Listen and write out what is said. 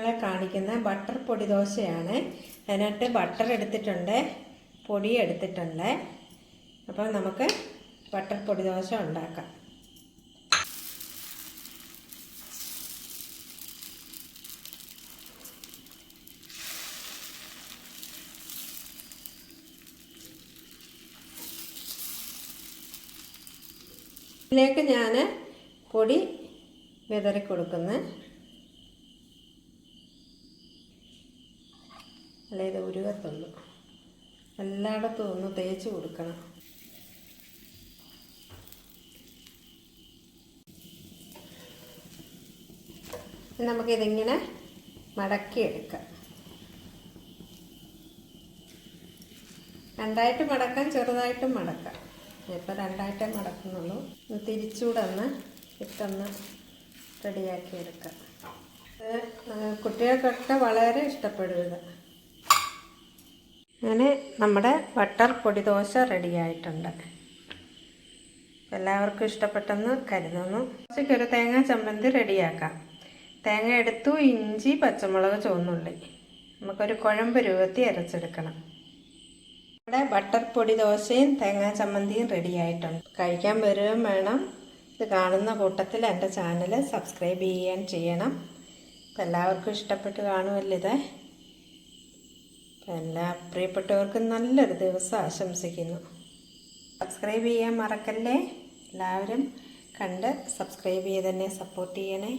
നിങ്ങളെ കാണിക്കുന്ന ബട്ടർ പൊടി ദോശയാണ്. അതിനകത്ത് ബട്ടർ എടുത്തിട്ടുണ്ട് പൊടി എടുത്തിട്ടുണ്ട്. അപ്പോൾ നമുക്ക് ബട്ടർ പൊടി ദോശ ഉണ്ടാക്കാം. ഇതിലേക്ക് ഞാൻ പൊടി വിതറി കൊടുക്കുന്നു അല്ല ഇത് ഉരുകത്തുള്ളൂ എല്ലായിടത്തും ഒന്ന് തേച്ച് കൊടുക്കണം. നമുക്കിതിങ്ങനെ മടക്കിയെടുക്കാം. രണ്ടായിട്ട് മടക്കാം ചെറുതായിട്ടും മടക്കാം. ഇപ്പോൾ രണ്ടായിട്ടേ മടക്കുന്നുള്ളൂ. തിരിച്ചുകൂടെ ഒന്ന് ഇട്ടൊന്ന് റെഡിയാക്കിയെടുക്കാം. കുട്ടികൾക്കൊക്കെ വളരെ ഇഷ്ടപ്പെടും ഇത്. അങ്ങനെ നമ്മുടെ ബട്ടർ പൊടി ദോശ റെഡിയായിട്ടുണ്ട് എല്ലാവർക്കും ഇഷ്ടപ്പെട്ടെന്ന് കരുതുന്നു. ഒരു തേങ്ങ ചമ്മന്തി റെഡിയാക്കാം തേങ്ങ എടുത്തു ഇഞ്ചി പച്ചമുളക് ചുവന്നുള്ളി. നമുക്കൊരു കുഴമ്പ് രൂപത്തിൽ അരച്ചെടുക്കണം. നമ്മുടെ ബട്ടർ പൊടി ദോശയും തേങ്ങാ ചമ്മന്തിയും റെഡിയായിട്ടുണ്ട് കഴിക്കാൻ വരുകയും വേണം. ഇത് കാണുന്ന കൂട്ടത്തിൽ എന്റെ ചാനൽ സബ്സ്ക്രൈബ് ചെയ്യാൻ ചെയ്യണം. എല്ലാവർക്കും ഇഷ്ടപ്പെട്ട് കാണുമല്ലോ ഇത്. എല്ലാ പ്രിയപ്പെട്ടവർക്കും നല്ലൊരു ദിവസം ആശംസിക്കുന്നു. സബ്സ്ക്രൈബ് ചെയ്യാൻ മറക്കല്ലേ? എല്ലാവരും കണ്ട് സബ്സ്ക്രൈബ് ചെയ്ത് തന്നെ സപ്പോർട്ട് ചെയ്യണേ.